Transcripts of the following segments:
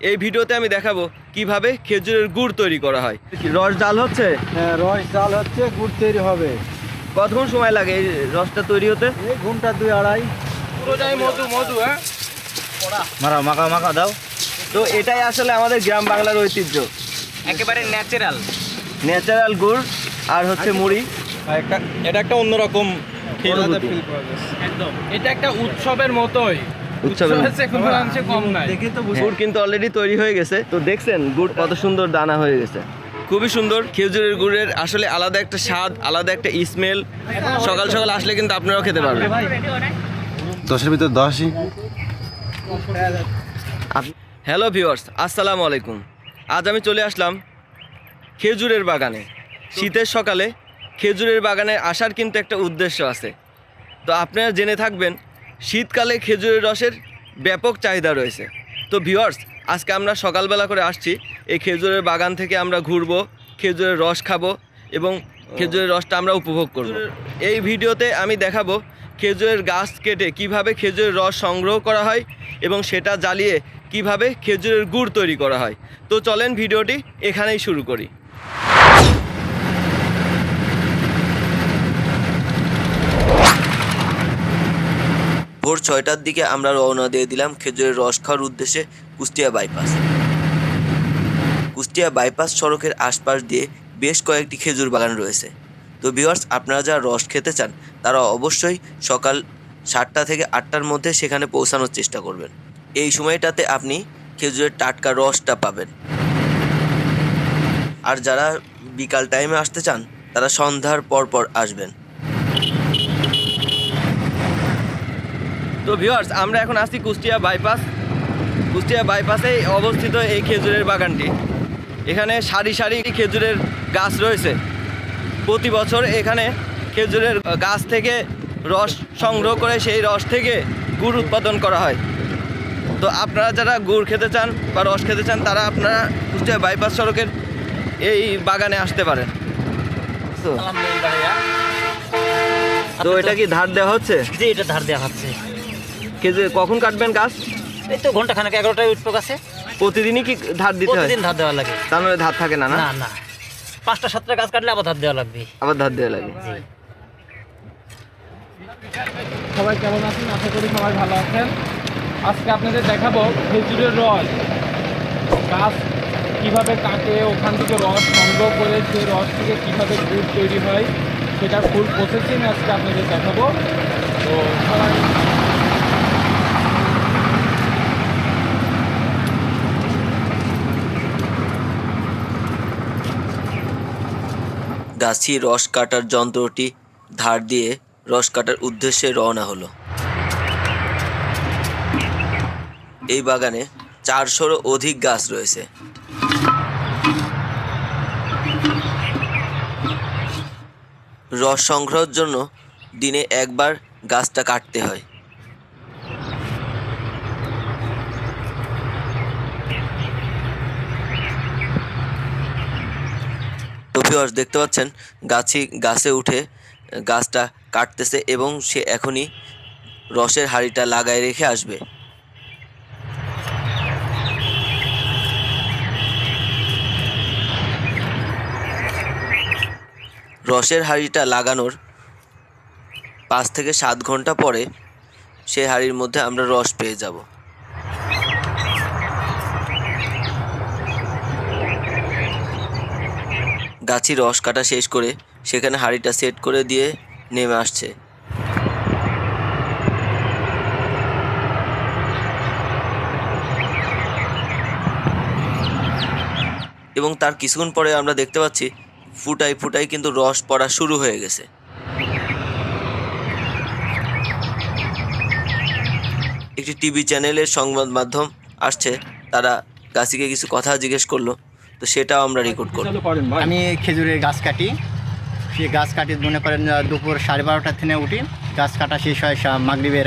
এই ভিডিওতে আমি দেখাবো কীভাবে খেজুরের গুড় তৈরি করা হয়। রস ডাল হচ্ছে? হ্যাঁ রস ডাল হচ্ছে গুড় তৈরি হবে। কতক্ষণ সময় লাগে এই রসটা তৈরি হতে? এই ঘণ্টা দুই আড়াই। মারা মাখা মাখা দাও। তো এটাই আসলে আমাদের গ্রাম বাংলার ঐতিহ্য। একেবারে ন্যাচারাল ন্যাচারাল গুড় আর হচ্ছে মুড়ি। একটা এটা একটা অন্যরকম ফিল। একদম। এটা একটা উৎসবের মতোই। উৎসবের তো গুড় কিন্তু অলরেডি তৈরি হয়ে গেছে। তো দেখছেন গুড় কত সুন্দর দানা হয়ে গেছে। খুবই সুন্দর খেজুরের গুড়ের আসলে আলাদা একটা স্বাদ আলাদা একটা স্মেল সকাল সকাল আসলে কিন্তু আপনারাও খেতে পারবেন। দশের ভিতর দশই। হ্যালো ভিউয়ার্স আসসালামু আলাইকুম। আজ আমি চলে আসলাম খেজুরের বাগানে। শীতের সকালে খেজুরের বাগানে আসার কিন্তু একটা উদ্দেশ্য আছে। তো আপনারা জেনে থাকবেন শীতকালে খেজুরের রসের ব্যাপক চাহিদা রয়েছে। তো ভিউয়ার্স আজকে আমরা সকালবেলা করে আসছি। এই খেজুরের বাগান থেকে আমরা ঘুরবো, খেজুরের রস খাব এবং খেজুরের রসটা আমরা উপভোগ করব। এই ভিডিওতে আমি দেখাবো খেজুরের গাছ কেটে কীভাবে খেজুরের রস সংগ্রহ করা হয় এবং সেটা জ্বালিয়ে কীভাবে খেজুরের গুড় তৈরি করা হয়। তো চলেন ভিডিওটি এখানেই শুরু করি। ভোর ছয়টার দিকে আমরা রওনা দিয়ে দিলাম খেজুরের রস খাওয়ার উদ্দেশ্যে কুষ্টিয়া বাইপাস। কুষ্টিয়া বাইপাস সড়কের আশপাশ দিয়ে বেশ কয়েকটি খেজুর বাগান রয়েছে। তো ভিউয়ার্স আপনারা যারা রস খেতে চান, তারা অবশ্যই সকাল সাতটা থেকে আটটার মধ্যে সেখানে পৌঁছানোর চেষ্টা করবেন। এই সময়টাতে আপনি খেজুরের টাটকা রসটা পাবেন। আর যারা বিকাল টাইমে আসতে চান, তারা সন্ধ্যার পর পর আসবেন। তো ভিউয়ার্স আমরা এখন আসছি কুষ্টিয়া বাইপাস কুষ্টিয়া বাইপাসেই অবস্থিত এই খেজুরের বাগানটি। এখানে সারি সারি খেজুরের গাছ রয়েছে। প্রতি বছর এখানে খেজুরের গাছ থেকে রস সংগ্রহ করে সেই রস থেকে গুড় উৎপাদন করা হয়। তো আপনারা যারা গুড় খেতে চান বা রস খেতে চান তারা আপনারা কুষ্টিয়া বাইপাস সড়কের এই বাগানে আসতে পারেন। তো তো এটা কি ধার দেওয়া হচ্ছে? যে এটা ধার দেওয়া হচ্ছে। খেজুর কখন কাটবেন গাছ এই তো ঘণ্টা খানেক এগারোটায় উঠবো কাছে। প্রতিদিনই কি ধার দিতে হয়? প্রতিদিন ধার দেওয়া লাগে। তাহলে ধার থাকে না না? না না। পাঁচটা সাতটা গাছ কাটলে আবার ধার দেওয়া লাগবে আবার ধার দেওয়া লাগে। সবাই কেমন আছেন? আশা করি সবাই ভালো আছেন। আজকে আপনাদের দেখাবো খেজুরের রস। গাছ কীভাবে কাটে ওখান থেকে রস সংগ্রহ করে সেই রস থেকে কীভাবে গুড় তৈরি হয় সেটা ফুল প্রসেসিং আজকে আপনাদের দেখাবো। তো সবাই গাছি রস কাটার যন্ত্রটি ধার দিয়ে রস কাটার উদ্দেশ্যে রওনা হলো। এই বাগানে চারশোরও অধিক গাছ রয়েছে। রস সংগ্রহের জন্য দিনে একবার গাছটা কাটতে হয়। ভিউয়ার্স দেখতে পাচ্ছেন, গাছি, গাছে উঠে গাছটা কাটতেছে এবং সে এখনই রসের হাঁড়িটা লাগায় রেখে আসবে। রসের হাঁড়িটা লাগানোর পাঁচ থেকে সাত ঘণ্টা পরে সেই হাঁড়ির মধ্যে আমরা রস পেয়ে যাব। গাছি রস কাটা শেষ করে সেখানে হাঁড়িটা সেট করে দিয়ে নেমে আসছে। এবং তার কিছুক্ষণ পরে আমরা দেখতে পাচ্ছি ফুটাই ফুটাই কিন্তু রস পড়া শুরু হয়ে গেছে। একটি টিভি চ্যানেলের সংবাদ মাধ্যম আসছে। তারা গাছিকে কিছু কথা জিজ্ঞেস করল। তো সেটাও আমরা রেকর্ড করব। আমি খেজুরের গাছ কাটি। সেই গাছ কাটি মনে করেন দুপুর সাড়ে বারোটা থেকে উঠি। গাছ কাটা শেষ হয় সা- মাগরিবের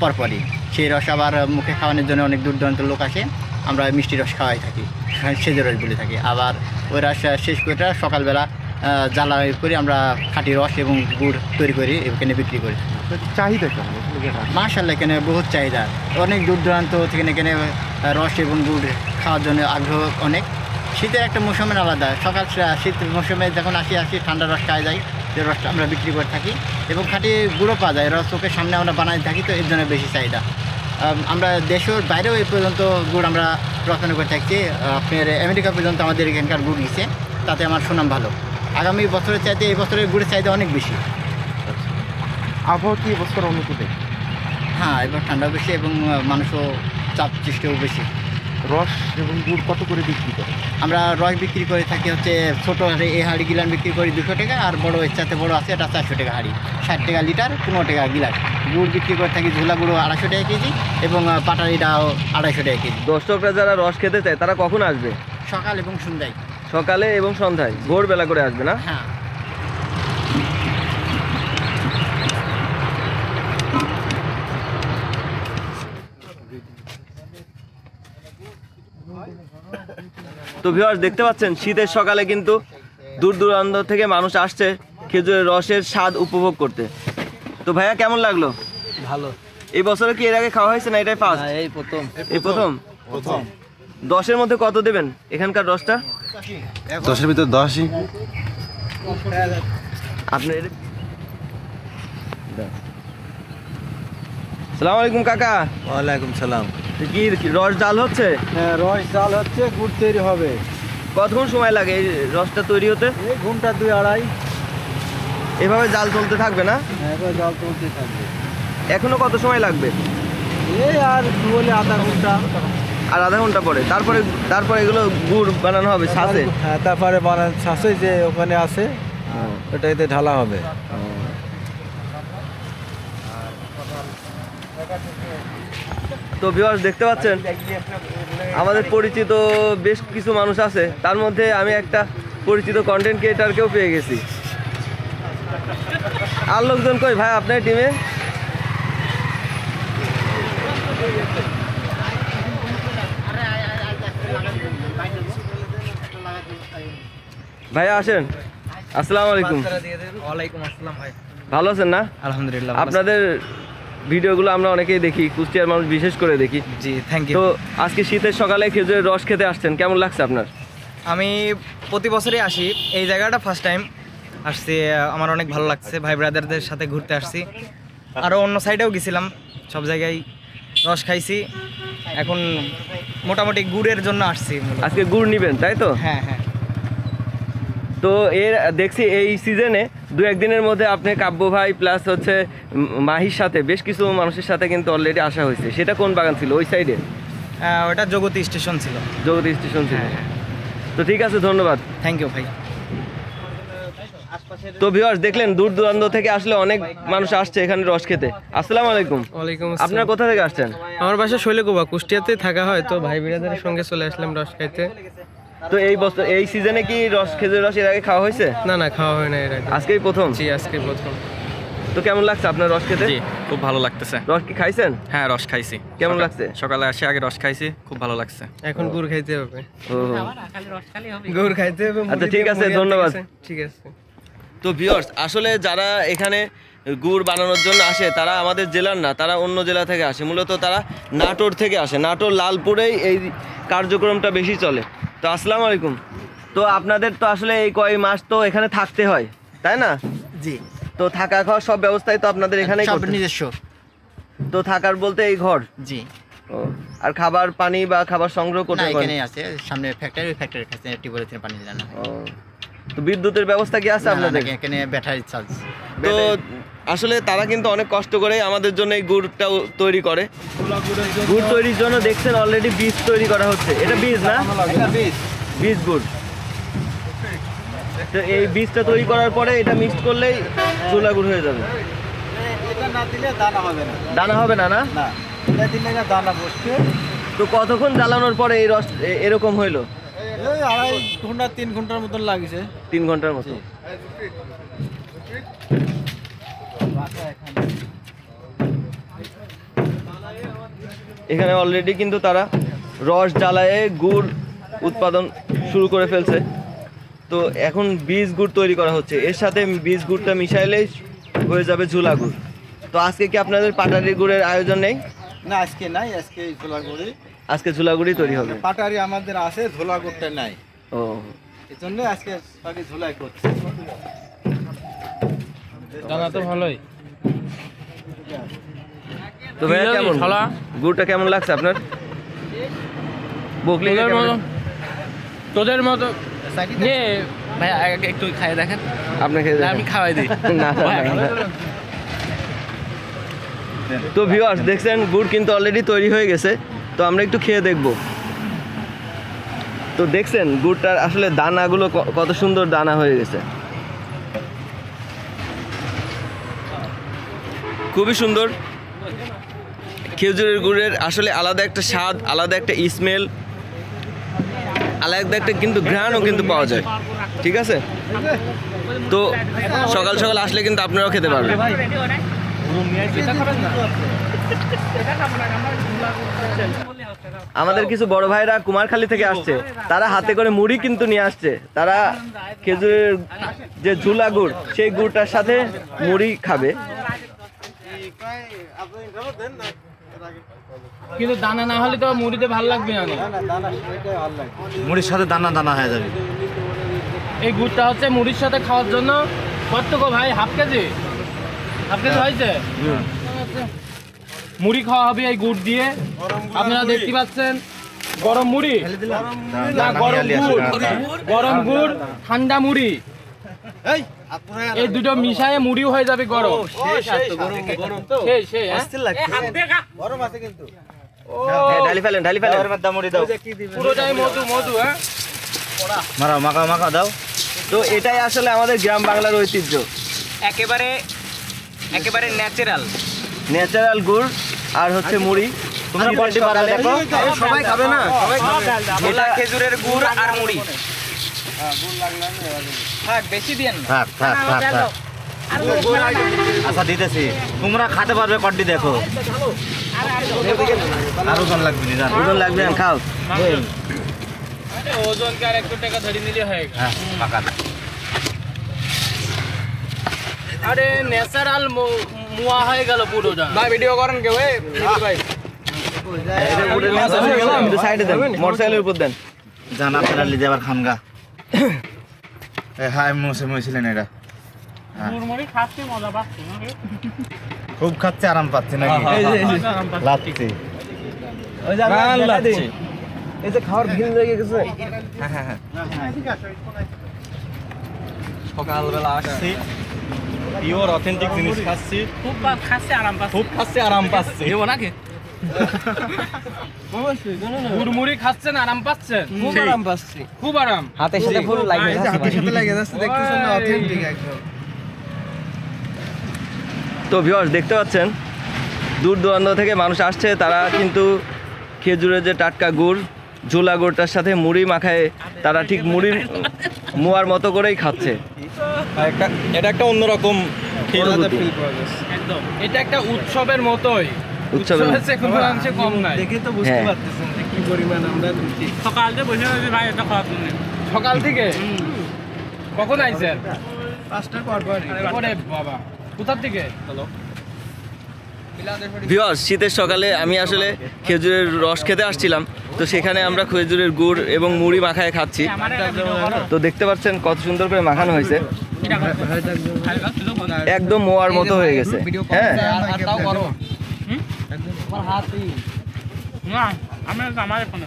পরপরই। সেই রস আবার মুখে খাওয়ানোর জন্য অনেক দূর দূরান্ত লোক আসে। আমরা মিষ্টি রস খাওয়াই থাকি খেজুর রস বলে থাকি। আবার ওই রস শেষ করে সকালবেলা জ্বালা করে আমরা খাঁটি রস এবং গুড় তৈরি করি এখানে বিক্রি করি। চাহিদা কেমন মার্শাল্লাহ এখানে বহুত চাহিদা। অনেক দূর দূরান্ত থেকে এখানে রস এবং গুড় খাওয়ার জন্য আগ্রহ অনেক। শীতের একটা মৌসুমের আলাদা। সকাল শীত মৌসুমে যখন আসি আসি ঠান্ডা রস খাওয়া যায় যে রসটা আমরা বিক্রি করে থাকি। এবং খাঁটি গুঁড়ো পাওয়া যায় রস চোখের সামনে আমরা বানাই থাকি তো এর জন্য বেশি চাহিদা। আমরা দেশের বাইরেও এই পর্যন্ত গুড় আমরা রপ্তানি করে থাকছি। আপনার আমেরিকা পর্যন্ত আমাদের এখানকার গুড় গেছে তাতে আমার সুনাম ভালো। আগামী বছরের চাইতে এই বছরের গুড়ের চাহিদা অনেক বেশি। আবহাওয়া কি এবছর অনুকূলে? হ্যাঁ এবার ঠান্ডা বেশি এবং মানুষও চাপ সৃষ্টিও বেশি। রস এবং গুড় কত করে বিক্রি করে? আমরা রস বিক্রি করে থাকি হচ্ছে ছোটো হাড়ি এই হাড়ি গিলান বিক্রি করি দুশো টাকা আর বড়ো এর চাতে বড় আছে এটা চারশো টাকা হাড়ি ষাট টাকা লিটার পনেরো টাকা গিলাস। গুড় বিক্রি করে থাকি ঝোলা গুঁড়ো আড়াইশো টাকা কেজি এবং আহ, পাটালিটাও আড়াইশো টাকা কেজি। দর্শকরা যারা রস খেতে চায় তারা কখন আসবে? সকাল এবং সন্ধ্যায়। সকালে এবং সন্ধ্যায়? ভোরবেলা করে আসবে না? হ্যাঁ। তো ভিউয়ার্স দেখতে পাচ্ছেন শীতের সকালে কিন্তু দূর দূরান্ত থেকে মানুষ আসছে খেজুরের রসের স্বাদ উপভোগ করতে। তো ভাইয়া কেমন লাগল? ভালো। এই বছরে কি এর আগে খাওয়া হয়েছে না এটাই ফার্স্ট এই প্রথম। এই প্রথম? প্রথম। দশের মধ্যে কত দেবেন এখানকার রসটা? দশের ভিতরে দশই। আপনি সালাম আলাইকুম কাকা। ওয়ালাইকুম সালাম। কি কি রস জাল হচ্ছে? হ্যাঁ রস চাল হচ্ছে গুড় তৈরি হবে। কতক্ষণ সময় লাগে এই রসটা তৈরি হতে? এই ঘণ্টা দুই আড়াই। এভাবে জাল চলতে থাকবে না? হ্যাঁ জল তুলতে থাকবে। এখনও কত সময় লাগবে? এই আর বলে আধা ঘণ্টা। আর আধা ঘণ্টা পরে। তারপরে তারপরে এগুলো গুড় বানানো হবে ছাঁচে হ্যাঁ তারপরে বানান শাসে যে ওখানে আছে ওটা এতে ঢালা হবে। তো ভিউয়ার্স দেখতে পাচ্ছেন আমাদের পরিচিত বেশ কিছু মানুষ আছে। তার মধ্যে আমি একটা পরিচিত কন্টেন্ট ক্রিয়েটারকেও পেয়ে গেছি। আর লোকজন কই? ভাই আপনার টিমে ভাইয়া আসেন। আসসালামু আলাইকুম। ওয়ালাইকুম আসসালাম ভাই। ভালো আছেন না? আলহামদুলিল্লাহ আপনাদের ভিডিওগুলো আমরা অনেকেই দেখি কুষ্টিয়ার মানুষ বিশেষ করে দেখি। জি থ্যাংক ইউ তো আজকে শীতের সকালে খেজুরের রস খেতে আসছেন কেমন লাগছে আপনার? আমি প্রতি বছরই আসি এই জায়গাটা ফার্স্ট টাইম আসছি আমার অনেক ভালো লাগছে ভাই ব্রাদারদের সাথে ঘুরতে আসছি। আরও অন্য সাইডেও গেছিলাম সব জায়গায় রস খাইছি। এখন মোটামুটি গুড়ের জন্য আসছি আজকে গুড় নিবেন তাই তো? হ্যাঁ হ্যাঁ। তো এর দেখছি এই সিজনে দু একদিনের মধ্যে আপনি কাব্য ভাই প্লাস হচ্ছে মাহির সাথে বেশ কিছু মানুষের সাথে কিন্তু অলরেডি আসা হয়েছে। সেটা কোন বাগান ছিল? ওই সাইডে ওটা জগতী স্টেশন ছিল। জগদী স্টেশন ছিল। তো ঠিক আছে ধন্যবাদ। থ্যাংক ইউ ভাই। তো ভিউয়ার্স দেখলেন দূর দূরান্ত থেকে আসলে অনেক মানুষ আসছে এখানে রস খেতে। আসসালামু আলাইকুম। ওয়ালাইকুম আপনারা কোথা থেকে আসছেন? আমার বাসা শৈলকুবা কুষ্টিয়াতে থাকা হয় তো ভাই বিরাদের সঙ্গে চলে আসলাম রস খাইতে। তো এই বছর এই সিজনে কি রস খেজুর রস এর আগে খাওয়া হয়েছে? না না খাওয়া হয় না এর আগে। আজকেই প্রথম? জি আজকে প্রথম। তো কেমন লাগছে আপনার রস খেতে? জি খুব ভালো লাগতেছে। রস কি খাইছেন? হ্যাঁ রস খাইছি। কেমন লাগছে? সকালে আসে আগে রস খাইছি খুব ভালো লাগছে। এখন গুড় খাইতে হবে। গুড় খাইতে হবে আচ্ছা, ঠিক আছে, ধন্যবাদ। ঠিক আছে। তো ভিউয়ার্স আসলে যারা এখানে গুড় বানানোর জন্য আসে তারা আমাদের জেলার না তারা অন্য জেলা থেকে আসে। মূলত তারা নাটোর থেকে আসে। নাটোর লালপুরেই এই কার্যক্রমটা বেশি চলে। তো আসসালামু আলাইকুম। তো আপনাদের তো আসলে এই কয় মাস তো এখানে থাকতে হয় তাই না? জি। তো থাকা খাওয়ার সব ব্যবস্থাই তো আপনাদের এখানেই সব নিজস্ব। তো থাকার বলতে এই ঘর? জি। ও আর খাবার পানি বা খাবার সংগ্রহ না করতে পারেন এখানেই আছে সামনে ফ্যাক্টরি ফ্যাক্টরির কাছে টিউবওয়েল পানি দিলেন ও তো বিদ্যুতের ব্যবস্থা কি আছে আপনাদের? এখানে ব্যাটারি চার্জ তো আসলে তারা কিন্তু অনেক কষ্ট করে আমাদের জন্য এই গুড়টা তৈরি করে। গুড় তৈরির জন্য দেখছেন অলরেডি বীজ তৈরি করা হচ্ছে। এটা বীজ না? বীজ। গুড়। তো এই বীজটা তৈরি করার পরে এটা মিক্সড করলেই চুলা গুড় হয়ে যাবে। এটা না দিলে দানা হবে না। দানা হবে না দানা তো কতক্ষণ জ্বালানোর পরে এই রস এরকম হইল? আড়াই ঘণ্টা তিন ঘণ্টার মতন লাগছে। তিন ঘণ্টার মতো। এখানে। অলরেডি কিন্তু তারা রস জ্বালায়ে গুড় উৎপাদন শুরু করে ফেলছে। তো এখন বীজ গুড় তৈরি করা হচ্ছে। এর সাথে বীজ গুড়টা মিশাইলেই হয়ে যাবে ঝুলা গুড়। তো আজকে কি আপনাদের পাটারি গুড়ের আয়োজন নেই? না আজকে নাই আজকে ঝোলাগুড়ি আজকে ঝুলা গুড়ই তৈরি হবে। পাটারি আমাদের আছে ঝোলাগুড়টা নাই। ও। এই জন্য আজকে সবাই ঝোলাই করছে। দাদা তো ভালোই। তো ভাইয়া কেমন? গুড়টা কেমন লাগছে আপনার? বকলি তোদের মতো তোদের মতো নে একটু খাইয়ে দেখেন। আপনাকে আমি খাওয়াই দিই। না। তো ভিউয়ার্স দেখছেন গুড় কিন্তু অলরেডি তৈরি হয়ে গেছে। তো আমরা একটু খেয়ে দেখব। তো দেখছেন গুড়টার আসলে দানাগুলো ক- কত সুন্দর দানা হয়ে গেছে। খুবই সুন্দর। খেজুরের গুড়ের আসলে আলাদা একটা স্বাদ, আলাদা একটা স্মেল আলাদা একটা কিন্তু ঘ্রাণও কিন্তু পাওয়া যায়। ঠিক আছে? তো সকাল সকাল আসলে কিন্তু আপনারাও খেতে পারবেন। আমাদের কিছু বড় ভাইরা কুমারখালী থেকে আসছে। তারা হাতে করে মুড়ি কিন্তু নিয়ে আসছে। তারা খেজুরের যে ঝুলা গুড়, সেই গুড়টার সাথে মুড়ি খাবে। কিন্তু দানা না হলে তো মুড়িতে ভালো লাগবে না। মুড়ির সাথে দানা দানা হয়ে যাবে। এই গুড়টা হচ্ছে মুড়ির সাথে খাওয়ার জন্য কতটুকু ভাই? Half KG? হাফ কেজি হয়েছে? মুড়ি খাওয়া হবে এই গুড় দিয়ে। আপনারা দেখতে পাচ্ছেন গরম মুড়ি। না গরম গুড়। গরম গুড় ঠান্ডা মুড়ি। এই দুটো মিশায়ে মুড়িও হয়ে যাবে গরম। সেই সেই ঢালি ফেলেন ঢালি ফেলেন। মুড়ি দাও। পুরোটাই মধু মধু হ্যাঁ? মারাও মাখা মাখা দাও। তো এটাই আসলে আমাদের গ্রাম বাংলার ঐতিহ্য। একেবারে একেবারে ন্যাচারাল ন্যাচারাল গুড় আর হচ্ছে মুড়ি। তোমরা দেখো? সবাই খাবে না? এটা খেজুরের গুড় আর মুড়ি। আচ্ছা দিতেছি। তোমরা খাতে পারবে কড্ডি দেখো। আরও জন লাগবে নি ওজন লাগবে খাও ওজনকে আর একটু টাকা ধরে নিলে হয়ে হ্যাঁ পাকা। আরে ন্যাচারাল মুয়া হয়ে গেল পুরোটা ভাই ভিডিও করেন কেউ ভাই। হয়ে গেল, একটু সাইডে দেন মোটরসাইকেলের উপর দেন। জানা ফেরা লিদে আবার খানগা হ্যাঁ মুছে মুছিলেন এটা মুড়মুড়ি খাচ্ছি মজা পাচ্ছি খুব খাচ্ছে আরাম পাচ্ছে নাকি? লাগছে এই যে খাওয়ার ভিড় লেগে গেছে। সকালবেলা আসছি। পিওর অথেন্টিক জিনিস খাচ্ছি। খুব খাচ্ছে আরাম পাচ্ছি। খুব খাচ্ছি আরাম পাচ্ছি। দেবো নাকি? মুড়মুড়ি খাচ্ছেন আরাম পাচ্ছেন? খুব আরাম পাচ্ছি। খুব আরাম। হাতের সাথে ফুল লাগে তো ভিউয়ার্স দেখতে পাচ্ছেন? দূর দূরান্ত থেকে মানুষ আসছে তারা কিন্তু খেজুরের যে টাটকা গুড় ঝোলা গুড়টার সাথে মুড়ি মাখায় তারা ঠিক মুড়ির মুয়ার মতো করেই খাচ্ছে। এটা একটা অন্যরকম ফিল এটা একটা উৎসবের মতোই। উৎসবের কম নাই দেখে তো বুঝতে হ্যাঁ। পারতেছেন যে কি পরিমাণ আমরা দিচ্ছি সকাল থেকে বসে রয়েছে ভাই এটা খাওয়ার জন্য সকাল থেকে কখন আইছেন পাঁচটার পর ওরে বাবা কোথার থেকে ভিউয়ার্স শীতের সকালে আমি আসলে খেজুরের রস খেতে আসছিলাম তো সেখানে আমরা খেজুরের গুড় এবং মুড়ি মাখায় খাচ্ছি তো দেখতে পাচ্ছেন কত সুন্দর করে মাখানো হয়েছে একদম মোয়ার মতো হয়ে গেছে হ্যাঁ না আমি আমার ফোনে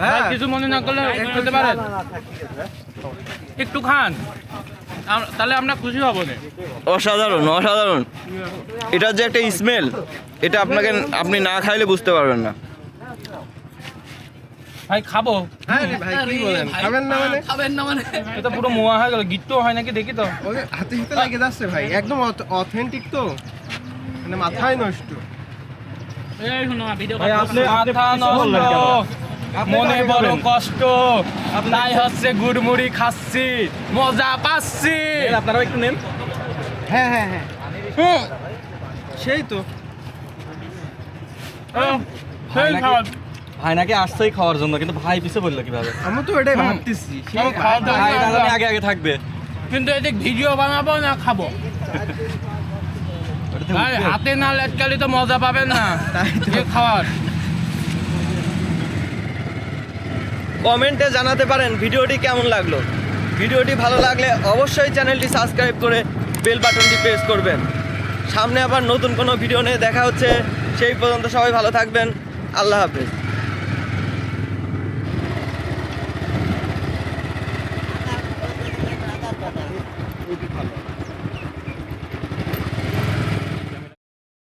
হ্যাঁ কিছু মনে না করলে খেতে পারেন। একটু খান। তাহলে আমরা খুশি হব না। অসাধারণ অসাধারণ। এটার যে একটা স্মেল এটা আপনাকে আপনি না খাইলে বুঝতে পারবেন না। ভাই খাব। হ্যাঁ রে ভাই কি বলেন? খাবেন না মানে? খাবেন না মানে? এটা পুরো মোয়া হয়ে গেল গিট্টু হয় নাকি দেখি তো। ওই হাতে হাতে লেগে যাচ্ছে ভাই একদম অথেন্টিক তো। মানে মাথায় নষ্ট। ভাই আপনি মাথা নষ্ট। মনে বড় কষ্ট। তাই হচ্ছে গুড়মুড়ি খাচ্ছি মজা পাচ্ছি। আপনারাও একটু নেন। হ্যাঁ হ্যাঁ হ্যাঁ। সেই তো। হুম, সেই খাওয়া ভাই নাকি আসছেই খাওয়ার জন্য কিন্তু ভাই পিছে বলল কীভাবে? আমি তো এটাই ভাবতেছি। ভাই তাহলে আগে আগে থাকবে। কিন্তু এদিক ভিডিও বানাবো না খাব? ভাই হাতে না লেটকালি তো মজা পাবেন না। খাওয়ার। কমেন্টে জানাতে পারেন ভিডিওটি কেমন লাগল। ভিডিওটি ভালো লাগলে অবশ্যই চ্যানেলটি সাবস্ক্রাইব করে বেল বাটনটি প্রেস করবেন। সামনে আবার নতুন কোনো ভিডিও নিয়ে দেখা হচ্ছে। সেই পর্যন্ত সবাই ভালো থাকবেন। আল্লাহ হাফেজ।